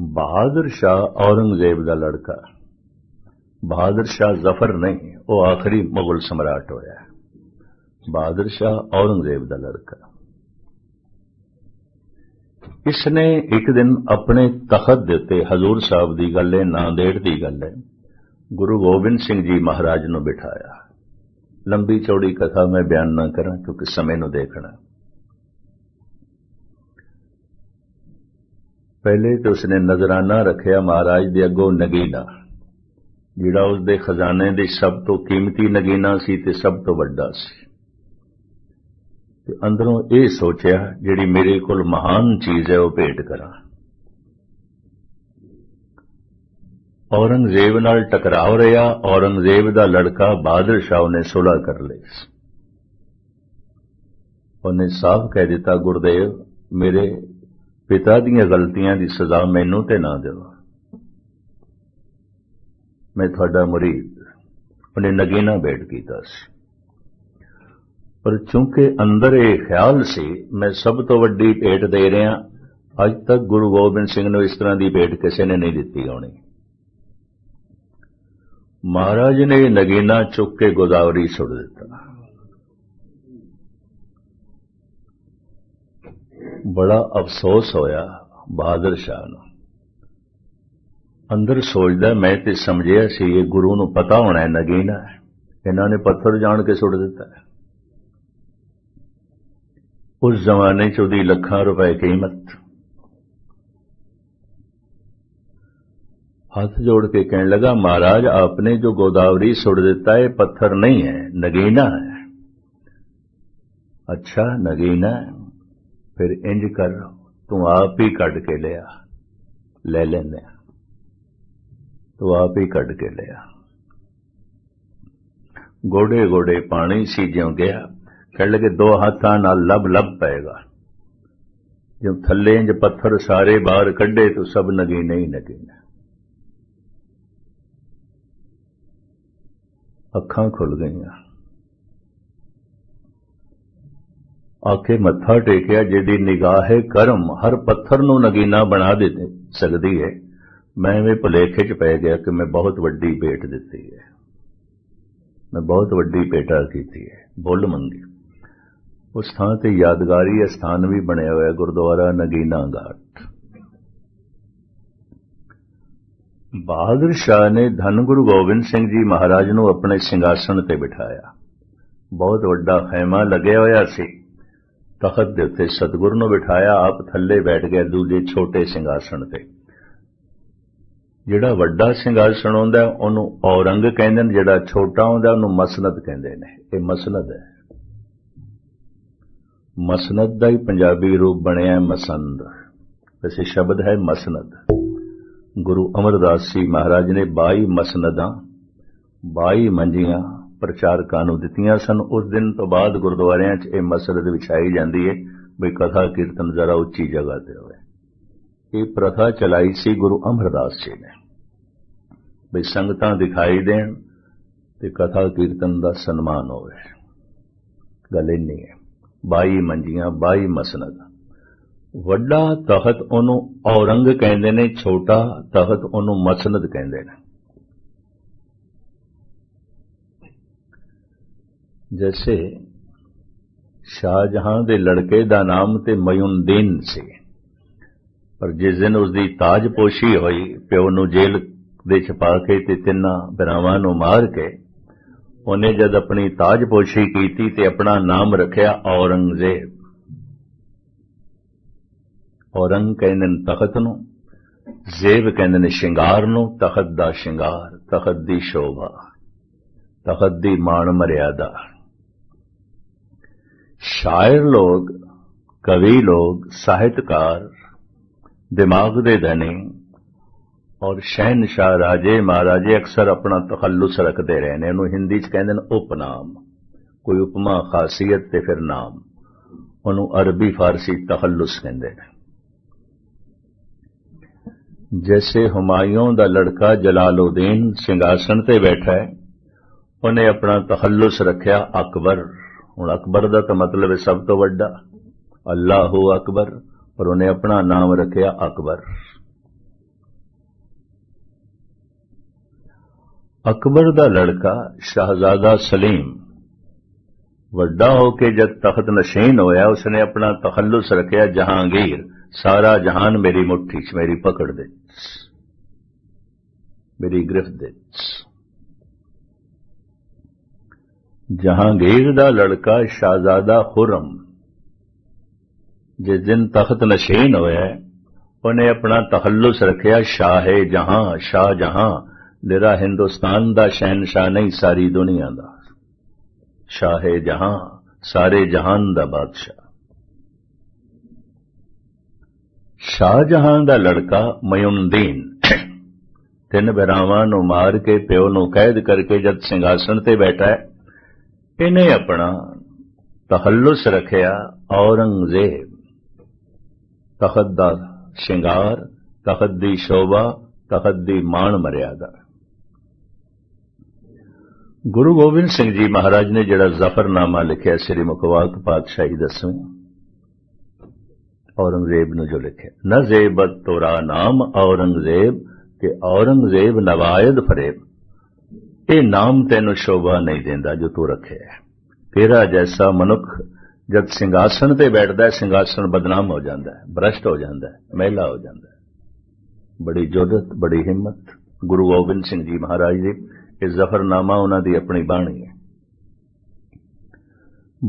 ਬਹਾਦਰ ਸ਼ਾਹ ਔਰੰਗਜ਼ੇਬ ਦਾ ਲੜਕਾ ਬਹਾਦਰ ਸ਼ਾਹ ਜ਼ਫਰ ਨਹੀਂ ਉਹ ਆਖਰੀ ਮੁਗਲ ਸਮਰਾਟ ਹੋਇਆ ਬਹਾਦਰ ਸ਼ਾਹ ਔਰੰਗਜ਼ੇਬ ਦਾ ਲੜਕਾ ਇਸਨੇ ਇੱਕ ਦਿਨ ਆਪਣੇ ਤਖਤ ਦੇ ਉੱਤੇ ਹਜ਼ੂਰ ਸਾਹਿਬ ਦੀ ਗੱਲ ਹੈ ਨਾਂਦੇੜ ਦੀ ਗੱਲ ਹੈ ਗੁਰੂ ਗੋਬਿੰਦ ਸਿੰਘ ਜੀ ਮਹਾਰਾਜ ਨੂੰ ਬਿਠਾਇਆ ਲੰਬੀ ਚੌੜੀ ਕਥਾ ਮੈਂ ਬਿਆਨ ਨਾ ਕਰਾਂ ਕਿਉਂਕਿ ਸਮੇਂ ਨੂੰ ਦੇਖਣਾ ਪਹਿਲੇ ਤੇ ਉਸਨੇ ਨਜ਼ਰਾਨਾ ਰੱਖਿਆ ਮਹਾਰਾਜ ਦੇ ਅੱਗੋਂ ਨਗੀਨਾ, ਜਿਹੜਾ ਉਸ ਦੇ ਖਜ਼ਾਨੇ ਦੀ ਸਭ ਤੋਂ ਕੀਮਤੀ ਨਗੀਨਾ ਸੀ ਤੇ ਸਭ ਤੋਂ ਵੱਡਾ ਸੀ। ਤੇ ਅੰਦਰੋਂ ਇਹ ਸੋਚਿਆ, ਜਿਹੜੀ ਮੇਰੇ ਕੋਲ ਮਹਾਨ ਚੀਜ਼ ਹੈ, ਉਹ ਭੇਟ ਕਰਾਂ। ਔਰੰਗਜ਼ੇਬ ਨਾਲ ਟਕਰਾਅ ਰਿਹਾ, ਔਰੰਗਜ਼ੇਬ ਦਾ ਲੜਕਾ ਬਹਾਦਰ ਸ਼ਾਹ ਨੇ ਸੁਲਾ ਕਰ ਲਈ ਉਹਨੇ ਸਾਫ਼ ਕਹਿ ਦਿੱਤਾ, ਗੁਰਦੇਵ, ਮੇਰੇ ਪਿਤਾ ਦੀਆਂ ਗਲਤੀਆਂ ਦੀ ਸਜ਼ਾ ਮੈਨੂੰ ਤੇ ਨਾ ਦਿਓ ਮੈਂ ਤੁਹਾਡਾ ਮੁਰੀਦ ਉਹਨੇ ਨਗੀਨਾ ਬੈਠ ਕੀਤਾ ਸੀ। ਪਰ ਚੂੰਕਿ ਅੰਦਰ ਇਹ ਖਿਆਲ ਸੀ, ਮੈਂ ਸਭ ਤੋਂ ਵੱਡੀ ਭੇਟ ਦੇ ਰਿਹਾ, ਅੱਜ ਤੱਕ ਗੁਰੂ ਗੋਬਿੰਦ ਸਿੰਘ ਨੂੰ ਇਸ ਤਰ੍ਹਾਂ ਦੀ ਭੇਟ ਕਿਸੇ ਨੇ ਨਹੀਂ ਦਿੱਤੀ ਹੋਣੀ। ਮਹਾਰਾਜ ਨੇ ਨਗੀਨਾ ਚੁੱਕ ਕੇ ਗੋਦਾਵਰੀ ਸੁੱਟ ਦਿੱਤਾ। ਬੜਾ ਅਫਸੋਸ ਹੋਇਆ ਬਹਾਦਰ ਸ਼ਾਹ ਨੂੰ। ਅੰਦਰ ਸੋਚਦਾ ਮੈਂ ਤੇ ਸਮਝਿਆ ਸੀ ਇਹ ਗੁਰੂ ਨੂੰ ਪਤਾ ਹੋਣਾ ਹੈ, ਨਗੀਨਾ ਇਹਨਾਂ ਨੇ ਪੱਥਰ ਜਾਣ ਕੇ ਸੁੱਟ ਦਿੱਤਾ ਉਸ ਜ਼ਮਾਨੇ 'ਚ ਉਹਦੀ ਲੱਖਾਂ ਰੁਪਏ ਕੀਮਤ। ਹੱਥ ਜੋੜ ਕੇ ਕਹਿਣ ਲਗਾ, ਮਹਾਰਾਜ, ਆਪਨੇ ਜੋ ਗੋਦਾਵਰੀ ਸੁੱਟ ਦਿੱਤਾ ਹੈ ਪੱਥਰ ਨਹੀਂ ਹੈ, ਨਗੀਨਾ ਹੈ। ਅੱਛਾ, ਨਗੀਨਾ ਫਿਰ ਇੰਜ ਕਰ ਤੂੰ ਆਪ ਹੀ ਕੱਢ ਕੇ ਲਿਆ ਲੈ ਲੈਨੇ ਤੂੰ ਆਪ ਹੀ ਕੱਢ ਕੇ ਲਿਆ ਗੋੜੇ ਗੋੜੇ ਪਾਣੀ ਸੀ ਜਿਉਂ ਗਿਆ ਕਹਿਣ ਲਗੇ ਦੋ ਹੱਥਾਂ ਨਾਲ ਲਬ ਲਬ ਪਏਗਾ ਜਿਉਂ ਥੱਲੇ ਇੰਜ ਪੱਥਰ ਸਾਰੇ ਬਾਹਰ ਕੱਢੇ ਤੋ ਸਭ ਨਗੀ ਨਹੀਂ ਨਗੀਨਾ ਅੱਖਾਂ ਖੁੱਲ ਗਈਆਂ ਆਖੇ ਮੱਥਾ ਟੇਕਿਆ ਜਿਹੜੀ ਨਿਗਾਹ ਹੈ ਕਰਮ ਹਰ ਪੱਥਰ ਨੂੰ ਨਗੀਨਾ ਬਣਾ ਦੇ ਸਕਦੀ ਹੈ। ਮੈਂ ਵੀ ਭੁਲੇਖੇ 'ਚ ਪੈ ਗਿਆ ਕਿ ਮੈਂ ਬਹੁਤ ਵੱਡੀ ਭੇਟ ਦਿੱਤੀ ਹੈ। ਮੈਂ ਬਹੁਤ ਵੱਡੀ ਭੇਟਾ ਕੀਤੀ ਹੈ, ਬੁੱਲ ਮੰਗੀ। ਉਸ ਥਾਂ ਤੇ ਯਾਦਗਾਰੀ ਸਥਾਨ ਵੀ ਬਣਿਆ ਹੋਇਆ, ਗੁਰਦੁਆਰਾ ਨਗੀਨਾ ਘਾਟ। ਬਹਾਦਰ ਸ਼ਾਹ ਨੇ ਧੰਨ ਗੁਰੂ ਗੋਬਿੰਦ ਸਿੰਘ ਜੀ ਮਹਾਰਾਜ ਨੂੰ ਆਪਣੇ ਸਿੰਘਾਸਣ ਤੇ ਬਿਠਾਇਆ। ਬਹੁਤ ਵੱਡਾ ਖੈਮਾ ਲੱਗਿਆ ਹੋਇਆ ਸੀ। ਤਖਤ ਦੇ ਉੱਤੇ ਸਤਗੁਰ ਨੂੰ ਬਿਠਾਇਆ, ਆਪ ਥੱਲੇ ਬੈਠ ਗਿਆ ਦੂਜੇ ਛੋਟੇ ਸਿੰਘਾਸਣ ਤੇ। ਜਿਹੜਾ ਵੱਡਾ ਸਿੰਘਾਸਣ ਹੁੰਦਾ ਉਹਨੂੰ ਔਰੰਗ ਕਹਿੰਦੇ ਨੇ, ਜਿਹੜਾ ਛੋਟਾ ਹੁੰਦਾ ਉਹਨੂੰ ਮਸਨਦ ਕਹਿੰਦੇ ਨੇ। ਇਹ ਮਸਨਦ ਹੈ। ਮਸਨਦ ਦਾ ਹੀ ਪੰਜਾਬੀ ਰੂਪ ਬਣਿਆ ਮਸੰਦ। ਵੈਸੇ ਸ਼ਬਦ ਹੈ ਮਸਨਦ। ਗੁਰੂ ਅਮਰਦਾਸ ਜੀ ਮਹਾਰਾਜ ਨੇ 22 ਮਸਨਦਾਂ 22 ਮੰਜੀਆਂ ਪ੍ਰਚਾਰਕਾਂ ਨੂੰ ਦਿੱਤੀਆਂ ਸਨ। ਉਸ ਦਿਨ ਤੋਂ ਬਾਅਦ ਗੁਰਦੁਆਰਿਆਂ 'ਚ ਇਹ ਮਸਨਦ ਵਿਛਾਈ ਜਾਂਦੀ ਹੈ ਵੀ ਕਥਾ, ਕੀਰਤਨ ਜ਼ਰਾ ਉੱਚੀ ਜਗ੍ਹਾ ਤੇ ਹੋਵੇ। ਇਹ ਪ੍ਰਥਾ ਚਲਾਈ ਸੀ ਗੁਰੂ ਅਮਰਦਾਸ ਜੀ ਨੇ। ਵੀ ਸੰਗਤਾਂ ਦਿਖਾਈ ਦੇਣ ਤੇ ਕਥਾ, ਕੀਰਤਨ ਦਾ ਸਨਮਾਨ ਹੋਵੇ। ਗੱਲ ਇੰਨੀ ਹੈ 22 ਮੰਜੀਆਂ 22 ਮਸਨਦ। ਵੱਡਾ ਤਖਤ ਉਹਨੂੰ ਔਰੰਗ ਕਹਿੰਦੇ ਨੇ, ਛੋਟਾ ਤਖਤ ਉਹਨੂੰ ਮਸਨਦ ਕਹਿੰਦੇ ਨੇ। ਜੈਸੇ ਸ਼ਾਹਜਹਾਂ ਦੇ ਲੜਕੇ ਦਾ ਨਾਮ ਤੇ ਮਯੁਨਦੀਨ ਸੀ ਪਰ ਜਿਸ ਦਿਨ ਉਸ ਦੀ ਤਾਜਪੋਸ਼ੀ ਹੋਈ ਪਿਓ ਨੂੰ ਜੇਲ੍ਹ ਦੇ ਛਪਾ ਕੇ ਤੇ ਤਿੰਨਾਂ ਬਰਾਵਾਂ ਨੂੰ ਮਾਰ ਕੇ ਉਹਨੇ ਜਦ ਆਪਣੀ ਤਾਜਪੋਸ਼ੀ ਕੀਤੀ ਤੇ ਆਪਣਾ ਨਾਮ ਰੱਖਿਆ ਔਰੰਗਜ਼ੇਬ ਔਰੰਗ ਕਹਿੰਦੇ ਨੇ ਤਖਤ ਨੂੰ ਜ਼ੇਬ ਕਹਿੰਦੇ ਨੇ ਸ਼ਿੰਗਾਰ ਨੂੰ ਤਖਤ ਦਾ ਸ਼ਿੰਗਾਰ ਤਖਤ ਦੀ ਸ਼ੋਭਾ ਤਖਤ ਦੀ ਮਾਣ ਮਰਿਆਦਾ ਸ਼ਾਇਰ ਲੋਕ, ਕਵੀ ਲੋਕ, ਸਾਹਿਤਕਾਰ, ਦਿਮਾਗ ਦੇ ਧਨੀ ਔਰ ਸ਼ਹਿਨशाह ਰਾਜੇ ਮਹਾਰਾਜੇ ਅਕਸਰ ਆਪਣਾ ਤਖੱਲੁਸ ਰੱਖਦੇ ਰਹੇ ਨੇ। ਇਹਨੂੰ ਹਿੰਦੀ 'ਚ ਕਹਿੰਦੇ ਨੇ ਉਪਨਾਮ। ਕੋਈ ਉਪਮਾ, ਖਾਸੀਅਤ ਤੇ ਫਿਰ ਨਾਮ। ਉਹਨੂੰ ਅਰਬੀ, ਫਾਰਸੀ ਤਖੱਲੁਸ ਕਹਿੰਦੇ ਨੇ। ਜੈਸੇ ਹੁਮਾਯੂੰ ਦਾ ਲੜਕਾ ਜਲਾਲਉਦੀਨ ਸਿੰਘਾਸਣ ਤੇ ਬੈਠਾ ਹੈ, ਉਹਨੇ ਆਪਣਾ ਤਖੱਲੁਸ ਰੱਖਿਆ ਅਕਬਰ। ਹੁਣ ਅਕਬਰ ਦਾ ਤਾਂ ਮਤਲਬ ਹੈ ਸਭ ਤੋਂ ਵੱਡਾ। ਅੱਲਾਹ ਹੋ ਅਕਬਰ, ਪਰ ਉਹਨੇ ਆਪਣਾ ਨਾਮ ਰੱਖਿਆ ਅਕਬਰ। ਅਕਬਰ ਦਾ ਲੜਕਾ ਸ਼ਹਜ਼ਾਦਾ ਸਲੀਮ। ਵੱਡਾ ਹੋ ਕੇ ਜਦ ਤਖਤ ਨਸ਼ੀਨ ਹੋਇਆ, ਉਸਨੇ ਆਪਣਾ ਤਖੱਲਸ ਰੱਖਿਆ ਜਹਾਂਗੀਰ। ਸਾਰਾ ਜਹਾਨ ਮੇਰੀ ਮੁੱਠੀ 'ਚ, ਮੇਰੀ ਪਕੜ ਦੇ। ਮੇਰੀ ਗ੍ਰਿਫਤ ਦੇ। ਜਹਾਂਗੀਰ ਦਾ ਲੜਕਾ ਸ਼ਾਹਜ਼ਾਦਾ ਖੁਰਮ ਜਿਸ ਦਿਨ ਤਖਤ ਨਸ਼ੀਨ ਹੋਇਆ ਉਹਨੇ ਆਪਣਾ ਤਖੱਲੁਸ ਰੱਖਿਆ ਸ਼ਾਹੇ ਜਹਾਂ ਸ਼ਾਹ ਜਹਾਂ ਮੇਰਾ ਹਿੰਦੁਸਤਾਨ ਦਾ ਸ਼ਹਿਨशाह ਨਹੀਂ ਸਾਰੀ ਦੁਨੀਆ ਦਾ ਸ਼ਾਹੇ ਜਹਾਂ ਸਾਰੇ ਜਹਾਨ ਦਾ ਬਾਦਸ਼ਾਹ ਸ਼ਾਹਜਹਾਂ ਦਾ ਲੜਕਾ ਮਯਮਦੀਨ ਤਿੰਨ ਬਰਾਵਾਂ ਨੂੰ ਮਾਰ ਕੇ ਪਿਓ ਨੂੰ ਕੈਦ ਕਰਕੇ ਜਦ ਸਿੰਘਾਸਣ ਤੇ ਬੈਠਾ ਇਹਨੇ ਆਪਣਾ ਤਹੱਲੁਸ ਰੱਖਿਆ ਔਰੰਗਜ਼ੇਬ ਤਖਤ ਦਾ ਸ਼ਿੰਗਾਰ ਤਖਤ ਦੀ ਸ਼ੋਭਾ ਤਖਤ ਦੀ ਮਾਣ ਮਰਿਆਦਾ ਗੁਰੂ ਗੋਬਿੰਦ ਸਿੰਘ ਜੀ ਮਹਾਰਾਜ ਨੇ ਜਿਹੜਾ ਜ਼ਫਰਨਾਮਾ ਲਿਖਿਆ ਸ੍ਰੀ ਮੁਖਵਾਕ ਪਾਤਸ਼ਾਹੀ ਦਸਵੇਂ ਔਰੰਗਜ਼ੇਬ ਨੂੰ ਜੋ ਲਿਖਿਆ ਨਜ਼ੇਬਤ ਤੋਰਾ ਨਾਮ ਔਰੰਗਜ਼ੇਬ ਕਿ ਔਰੰਗਜ਼ੇਬ ਨਵਾਇਦ ਫਰੇਬ ਇਹ ਨਾਮ ਤੈਨੂੰ ਸ਼ੋਭਾ ਨਹੀਂ ਦਿੰਦਾ ਜੋ ਤੂੰ ਰੱਖਿਆ ਤੇਰਾ ਜੈਸਾ ਮਨੁੱਖ ਜਦ ਸਿੰਘਾਸਣ ਤੇ ਬੈਠਦਾ ਹੈ ਸਿੰਘਾਸਣ ਬਦਨਾਮ ਹੋ ਜਾਂਦਾ ਹੈ ਭ੍ਰਸ਼ਟ ਹੋ ਜਾਂਦਾ ਹੈ ਮਹਿਲਾ ਹੋ ਜਾਂਦਾ ਹੈ ਬੜੀ ਜੁਰਤ ਬੜੀ ਹਿੰਮਤ ਗੁਰੂ ਗੋਬਿੰਦ ਸਿੰਘ ਜੀ ਮਹਾਰਾਜ ਜੀ ਇਹ ਜ਼ਫਰਨਾਮਾ ਉਹਨਾਂ ਦੀ ਆਪਣੀ ਬਾਣੀ ਹੈ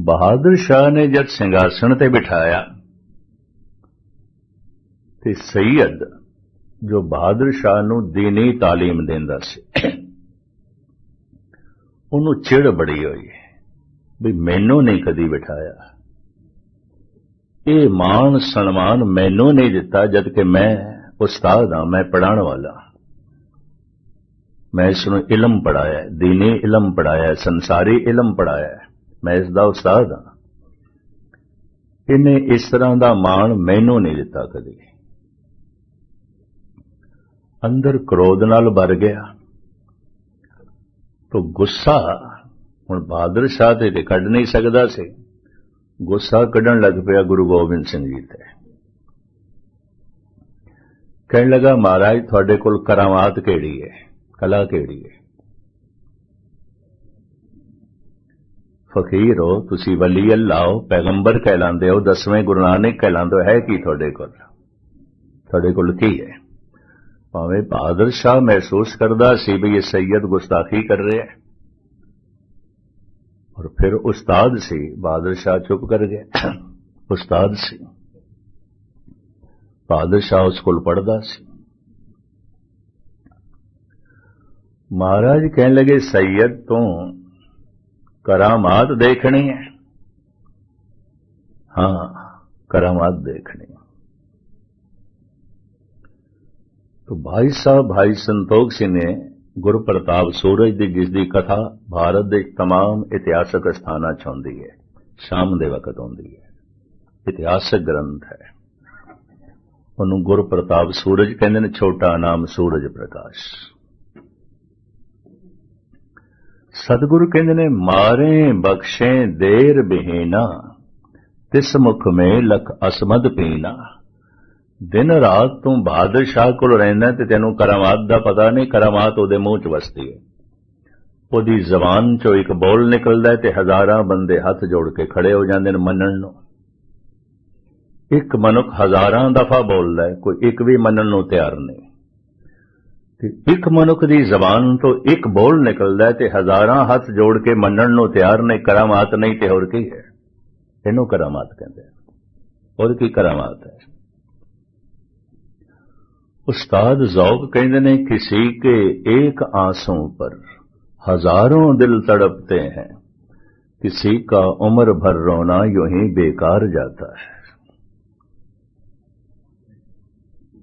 ਬਹਾਦਰ ਸ਼ਾਹ ਨੇ ਜਦ ਸਿੰਘਾਸਣ ਤੇ ਬਿਠਾਇਆ ਤੇ ਸੈਯਦ ਜੋ ਬਹਾਦਰ ਸ਼ਾਹ ਨੂੰ دینی تعلیم ਦਿੰਦਾ ਸੀ ਉਹਨੂੰ ਚਿੜ ਬੜੀ ਹੋਈ ਵੀ ਮੈਨੂੰ ਨਹੀਂ ਕਦੀ ਬਿਠਾਇਆ ਇਹ ਮਾਣ ਸਨਮਾਨ ਮੈਨੂੰ ਨਹੀਂ ਦਿੱਤਾ ਜਦ ਕਿ ਮੈਂ ਉਸਤਾਦ ਹਾਂ ਮੈਂ ਪੜਾਉਣ ਵਾਲਾ ਮੈਂ ਇਸ ਨੂੰ ਇਲਮ ਪੜਾਇਆ دینی ਇਲਮ ਪੜਾਇਆ ਸੰਸਾਰੀ ਇਲਮ ਪੜਾਇਆ ਮੈਂ ਇਸ ਦਾ ਉਸਤਾਦ ਹਾਂ ਇਹਨੇ ਇਸ ਤਰ੍ਹਾਂ ਦਾ ਮਾਣ ਮੈਨੂੰ ਨਹੀਂ ਦਿੱਤਾ ਕਦੀ ਅੰਦਰ ਕ੍ਰੋਧ ਨਾਲ ਭਰ ਗਿਆ ਤੋ ਗੁੱਸਾ ਹੁਣ ਬਹਾਦਰ ਸ਼ਾਹ ਤੇ ਕੱਢ ਨਹੀਂ ਸਕਦਾ ਸੀ ਗੁੱਸਾ ਕੱਢਣ ਲੱਗ ਪਿਆ ਗੁਰੂ ਗੋਬਿੰਦ ਸਿੰਘ ਜੀ ਤੇ ਕਹਿਣ ਲੱਗਾ ਮਹਾਰਾਜ ਤੁਹਾਡੇ ਕੋਲ ਕਰਾਮਾਤ ਕਿਹੜੀ ਹੈ ਕਲਾ ਕਿਹੜੀ ਹੈ ਫਕੀਰ ਹੋ ਤੁਸੀਂ ਵਲੀ ਅੱਲਾਹ ਹੋ ਪੈਗੰਬਰ ਕਹਿਲਾਉਂਦੇ ਹੋ ਦਸਵੇਂ ਗੁਰੂ ਨਾਨਕ ਕਹਿਲਾਉਂਦੇ ਹੋ ਹੈ ਕੀ ਤੁਹਾਡੇ ਕੋਲ ਤੁਹਾਡੇ ਕੋਲ ਕੀ ਹੈ ਭਾਵੇਂ ਬਹਾਦਰ ਸ਼ਾਹ ਮਹਿਸੂਸ ਕਰਦਾ ਸੀ ਵੀ ਇਹ ਸੈਯਦ ਗੁਸਤਾਖੀ ਕਰ ਰਿਹਾ ਹੈ ਔਰ ਫਿਰ ਉਸਤਾਦ ਸੀ ਬਹਾਦਰ ਸ਼ਾਹ ਚੁੱਪ ਕਰ ਗਿਆ ਉਸਤਾਦ ਸੀ ਬਹਾਦਰ ਸ਼ਾਹ ਉਸ ਕੋਲ ਪੜਦਾ ਸੀ ਮਹਾਰਾਜ ਕਹਿਣ ਲੱਗੇ ਸੈਯਦ ਤੋਂ ਕਰਾਮਾਤ ਦੇਖਣੀ ਹੈ ਹਾਂ ਕਰਾਮਾਤ ਦੇਖਣੀ तो भाई साहब भाई संतोख सिंह ने ਗੁਰ ਪ੍ਰਤਾਪ ਸੂਰਜ ਦੀ ਜਿਸ ਦੀ ਕਥਾ ਭਾਰਤ ਦੇ तमाम ਇਤਿਹਾਸਕ ਸਥਾਨਾਂ 'ਚ ਹੁੰਦੀ ਹੈ ਸ਼ਾਮ ਦੇ ਵਕਤ ਹੁੰਦੀ ਹੈ ਇਤਿਹਾਸਕ ਗ੍ਰੰਥ ਹੈ ਉਹਨੂੰ ਗੁਰ ਪ੍ਰਤਾਪ ਸੂਰਜ ਕਹਿੰਦੇ ਨੇ ਛੋਟਾ ਨਾਮ ਸੂਰਜ ਪ੍ਰਕਾਸ਼ ਸਤਿਗੁਰੂ ਕਹਿੰਦੇ ਨੇ ਮਾਰੇ ਬਖਸ਼ੇ ਦੇਰ ਬਹਿਨਾ ਤਿਸ ਮੁਖ ਮੇ ਲਖ ਅਸਮਦ ਪੀਨਾ ਦਿਨ ਰਾਤ ਤੂੰ ਬਹਾਦਰ ਸ਼ਾਹ ਕੋਲ ਰਹਿੰਦਾ ਤੇ ਤੈਨੂੰ ਕਰਾਮਾਤ ਦਾ ਪਤਾ ਨਹੀਂ, ਕਰਾਮਾਤ ਉਹਦੇ ਮੂੰਹ 'ਚ ਵਸਦੀ ਹੈ। ਉਹਦੀ ਜ਼ਬਾਨ 'ਚੋਂ ਇੱਕ ਬੋਲ ਨਿਕਲਦਾ ਤੇ ਹਜ਼ਾਰਾਂ ਬੰਦੇ ਹੱਥ ਜੋੜ ਕੇ ਖੜੇ ਹੋ ਜਾਂਦੇ ਨੇ ਮੰਨਣ ਨੂੰ। ਇੱਕ ਮਨੁੱਖ ਹਜ਼ਾਰਾਂ ਦਫਾ ਬੋਲਦਾ ਹੈ, ਕੋਈ ਇੱਕ ਵੀ ਮੰਨਣ ਨੂੰ ਤਿਆਰ ਨਹੀਂ। ਤੇ ਇੱਕ ਮਨੁੱਖ ਦੀ ਜ਼ਬਾਨ ਤੋਂ ਇੱਕ ਬੋਲ ਨਿਕਲਦਾ ਤੇ ਹਜ਼ਾਰਾਂ ਹੱਥ ਜੋੜ ਕੇ ਮੰਨਣ ਨੂੰ ਤਿਆਰ ਨਹੀਂ, ਕਰਾਮਾਤ ਨਹੀਂ ਤੇ ਹੋਰ ਕੀ ਹੈ? ਇਹਨੂੰ ਕਰਾਮਾਤ ਕਹਿੰਦੇ ਹੋਰ ਕੀ ਕਰਾਮਾਤ ਹੈ? استاد ذوق کہیں دنے کسی کے ایک آنسوں پر ہزاروں دل تڑپتے ہیں، کسی کا عمر بھر رونا یوں ہی بیکار جاتا ہے۔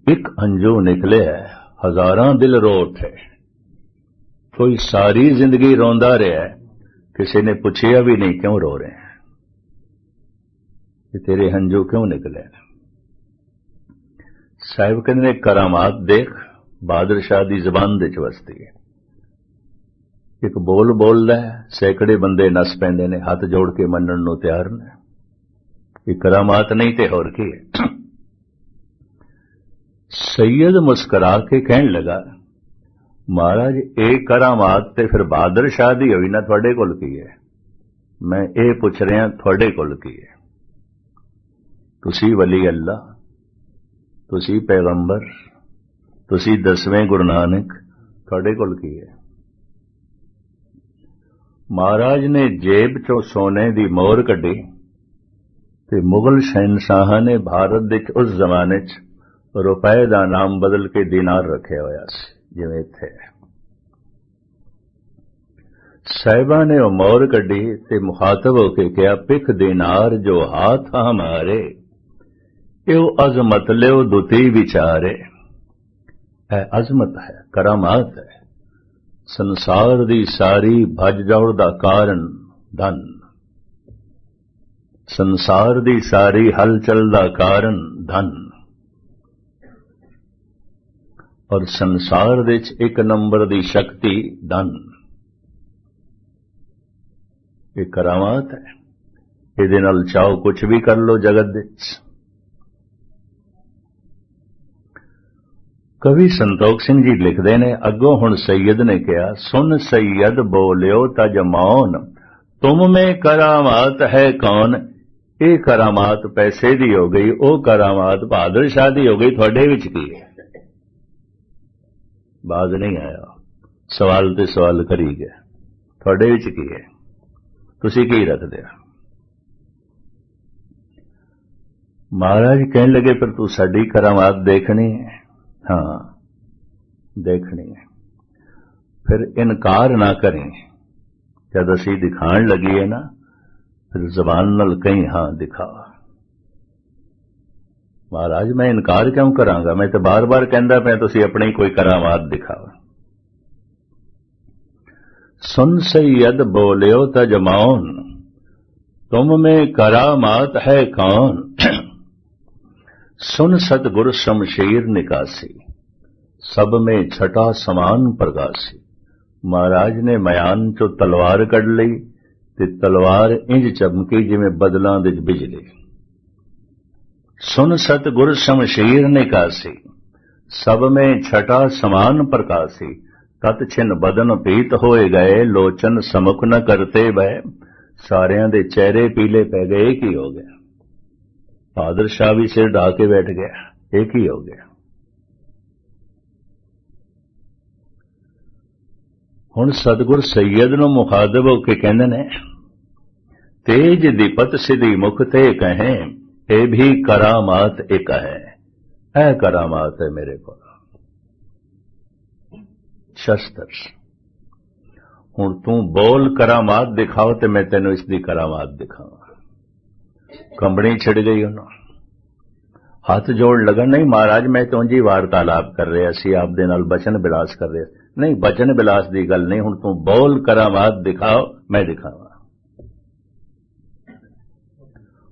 ایک انجو نکلے ہے ہزاراں دل رو اٹھے کوئی ساری زندگی روندا رہا ہے، کسی نے پوچھیا بھی نہیں کیوں رو رہے ہیں۔ کہ تیرے ہنجو کیوں نکلے ہیں؟ ਸਾਹਿਬ ਕਹਿੰਦੇ ਨੇ, ਕਰਾਮਾਤ ਦੇਖ ਬਹਾਦਰ ਸ਼ਾਹ ਦੀ ਜ਼ਬਾਨ ਦੇ ਚ ਵਸਦੀ ਹੈ। ਇੱਕ ਬੋਲ ਬੋਲਦਾ ਹੈ, ਸੈਂਕੜੇ ਬੰਦੇ ਨਸ ਪੈਂਦੇ ਨੇ, ਹੱਥ ਜੋੜ ਕੇ ਮੰਨਣ ਨੂੰ ਤਿਆਰ ਨੇ। ਇਹ ਕਰਾਮਾਤ ਨਹੀਂ ਤੇ ਹੋਰ ਕੀ ਹੈ? ਸੈਯਦ ਮੁਸਕਰਾ ਕੇ ਕਹਿਣ ਲਗਾ, ਮਹਾਰਾਜ, ਇਹ ਕਰਾਮਾਤ ਤੇ ਫਿਰ ਬਹਾਦਰ ਸ਼ਾਹ ਦੀ ਹੋਈ ਨਾ, ਤੁਹਾਡੇ ਕੋਲ ਕੀ ਹੈ? ਮੈਂ ਇਹ ਪੁੱਛ ਰਿਹਾ, ਤੁਹਾਡੇ ਕੋਲ ਕੀ ਹੈ? ਤੁਸੀਂ ਵਲੀ ਅੱਲਾ ਤੁਸੀਂ ਪੈਗੰਬਰ, ਤੁਸੀਂ ਦਸਵੇਂ ਗੁਰੂ ਨਾਨਕ, ਤੁਹਾਡੇ ਕੋਲ ਕੀ ਹੈ? ਮਹਾਰਾਜ ਨੇ ਜੇਬ ਚੋਂ ਸੋਨੇ ਦੀ ਮੋਹਰ ਕੱਢੀ ਤੇ ਮੁਗਲ ਸ਼ਹਿਨशाह ਨੇ ਭਾਰਤ ਦੇ ਉਸ ਜ਼ਮਾਨੇ 'ਚ ਰੁਪਏ ਦਾ ਨਾਮ ਬਦਲ ਕੇ ਦਿਨਾਰ ਰੱਖਿਆ ਹੋਇਆ ਸੀ, ਜਿਵੇਂ ਇੱਥੇ ਸਾਹਿਬਾਂ ਨੇ ਉਹ ਮੋਹਰ ਕੱਢੀ ਤੇ ਮੁਖਾਤਬ ਹੋ ਕੇ ਕਿਹਾ ਪਿਖ ਦਿਨਾਰ ਜੋ ਹਾਥ ਹਮਾਰੇ ਇਹ ਅਜ਼ਮਤ ਲਿਓ ਦੁਤੀ ਵਿਚਾਰੇ ਇਹ ਅਜ਼ਮਤ ਹੈ ਕਰਾਮਾਤ ਹੈ ਸੰਸਾਰ ਦੀ ਸਾਰੀ ਭੱਜ ਦੌੜ ਦਾ ਕਾਰਨ ਧਨ ਸੰਸਾਰ ਦੀ ਸਾਰੀ ਹਲਚਲ ਦਾ ਕਾਰਨ ਧਨ ਔਰ ਸੰਸਾਰ ਦੇ ਵਿੱਚ ਇੱਕ ਨੰਬਰ ਦੀ ਸ਼ਕਤੀ ਧਨ ਇਹ ਕਰਾਮਾਤ ਹੈ ਇਹਦੇ ਨਾਲ ਚਾਹੋ ਕੁਝ ਵੀ ਕਰ ਲੋ ਜਗਤ ਵਿੱਚ ਕਵੀ ਸੰਤੋਖ ਸਿੰਘ ਜੀ ਲਿਖਦੇ ਨੇ, ਅੱਗੋਂ ਹੁਣ ਸੈਯਦ ਨੇ ਕਿਹਾ, ਸੁਨ ਸੈਯਦ ਬੋਲਿਓ ਤਜ ਮੌਨ, ਤੁਮ ਮੇ ਕਰਾਮਾਤ ਹੈ ਕੌਣ? ਇਹ ਕਰਾਮਾਤ ਪੈਸੇ ਦੀ ਹੋ ਗਈ, ਉਹ ਕਰਾਮਾਤ ਬਹਾਦਰ ਸ਼ਾਹ ਦੀ ਹੋ ਗਈ, ਤੁਹਾਡੇ ਵਿੱਚ ਕੀ ਹੈ? ਬਾਜ਼ ਨਹੀਂ ਆਇਆ। ਸਵਾਲ ਤੇ ਸਵਾਲ ਕਰੀ ਗਿਆ। ਤੁਹਾਡੇ ਵਿੱਚ ਕੀ ਹੈ? ਤੁਸੀਂ ਕੀ ਰੱਖਦੇ ਹੋ? ਮਹਾਰਾਜ ਕਹਿਣ ਲੱਗੇ, ਪਰ ਤੂੰ ਸਾਡੀ ਕਰਾਮਾਤ ਦੇਖਣੀ ਹੈ। ਹਾਂ, ਦੇਖਣੀ ਹੈ। ਫਿਰ ਇਨਕਾਰ ਨਾ ਕਰੇ। ਜਦ ਅਸੀਂ ਦਿਖਾਣ ਲੱਗੀਏ ਨਾ, ਫਿਰ ਜ਼ਬਾਨ ਨਾਲ ਕਹੀਂ, ਹਾਂ, ਦਿਖਾ। ਮਹਾਰਾਜ, ਮੈਂ ਇਨਕਾਰ ਕਿਉਂ ਕਰਾਂਗਾ? ਮੈਂ ਤਾਂ ਬਾਰ-ਬਾਰ ਕਹਿੰਦਾ ਪਿਆ, ਤੁਸੀਂ ਆਪਣੀ ਕੋਈ ਕਰਾਮਾਤ ਦਿਖਾਓ। ਸੁਨ ਸੈयद ਬੋਲਿਓ ਤਜਮਾਉਨ, ਤੁਮ ਮੇ ਕਰਾਮਾਤ ਹੈ ਕੌਣ? सुन सतगुर शमशेर निकासी सब में छटा समान प्रकाशी ਮਹਾਰਾਜ ਨੇ ਮਿਆਨ ਚੋਂ ਤਲਵਾਰ ਕੱਢ ਲਈ ਤੇ ਤਲਵਾਰ ਇੰਜ ਚਮਕੀ ਜਿਵੇਂ ਬਦਲਾਂ ਦੇ ਬਿਜਲੀ ਸੁਨ ਸਤਗੁਰ ਸ਼ਮਸ਼ੀਰ ਨੇ ਕਾਸੀ ਸਭ में छटा समान प्रकाशी ਤਤ ਛਿਨ ਬਦਨ ਪੀਤ ਹੋਏ ਗਏ ਲੋਚਨ ਸਮੁਖ ਨ ਕਰਤੇ ਬੈ ਸਾਰਿਆਂ ਦੇ ਚਿਹਰੇ ਪੀਲੇ ਪੈ ਗਏ ਕੀ ਹੋ ਗਿਆ ਬਹਾਦਰ ਸ਼ਾਹ ਵੀ ਸਿਰ ਢਾ ਕੇ ਬੈਠ ਗਿਆ। ਇਹ ਕੀ ਹੋ ਗਿਆ? ਹੁਣ ਸਤਗੁਰ ਸੈਯਦ ਨੂੰ ਮੁਖਾਤਬ ਹੋ ਕੇ ਕਹਿੰਦੇ ਨੇ, ਤੇਜ ਦੀਪਤ ਸਿਧੀ ਮੁਖ ਤੇ ਕਹੇ, ਇਹ ਵੀ ਕਰਾਮਾਤ ਇੱਕ ਹੈ। ਇਹ ਕਰਾਮਾਤ ਹੈ ਮੇਰੇ ਕੋਲ। ਸ਼ਸਤਰ। ਹੁਣ ਤੂੰ ਬੋਲ ਕਰਾਮਾਤ ਦਿਖਾਓ ਤੇ ਮੈਂ ਤੈਨੂੰ ਇਸ ਦੀ ਕਰਾਮਾਤ ਦਿਖਾਵਾਂ। ਕੰਬਣੀ ਛਿੜ ਗਈ ਉਹਨਾਂ। ਹੱਥ ਜੋੜ ਲਗਨ, ਨਹੀਂ ਮਹਾਰਾਜ, ਮੈਂ ਤਾਂ ਵਾਰਤਾਲਾਪ ਕਰ ਰਿਹਾ ਸੀ? ਆਪਦੇ ਨਾਲ ਬਚਨ ਬਿਲਾਸ ਕਰ ਰਿਹਾ ਨਹੀਂ, ਬਚਨ ਬਿਲਾਸ ਦੀ ਗੱਲ ਨਹੀਂ, ਹੁਣ ਤੂੰ ਬੋਲ ਕਰਾਮਾਤ ਦਿਖਾਓ, ਮੈਂ ਦਿਖਾਵਾਂ।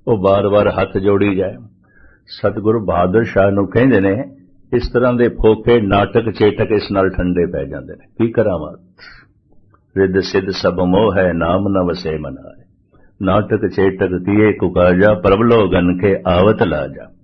ਉਹ ਬਾਰ-ਬਾਰ ਹੱਥ ਜੋੜੀ ਜਾਏ। ਸਤਿਗੁਰੂ ਬਹਾਦਰ ਸ਼ਾਹ ਨੂੰ ਕਹਿੰਦੇ ਨੇ, ਇਸ ਤਰ੍ਹਾਂ ਦੇ ਫੋਕੇ ਨਾਟਕ ਚੇਟਕ ਇਸ ਨਾਲ ਠੰਡੇ ਪੈ ਜਾਂਦੇ ਨੇ। ਕੀ ਕਰਾਮਾਤ ਰਿੱਧ ਸਿੱਧ ਸਭ ਮੋਹ ਹੈ, ਨਾਮ ਨ ਵਸੇ ਮਨਾਏ। ਨਾਟਕ ਚੇਟਕ ਕੀਏ ਕੁਕਾਜਾ ਪ੍ਰਭਲੋਗਨ ਕੇ ਆਵਤ ਲਾਜਾ।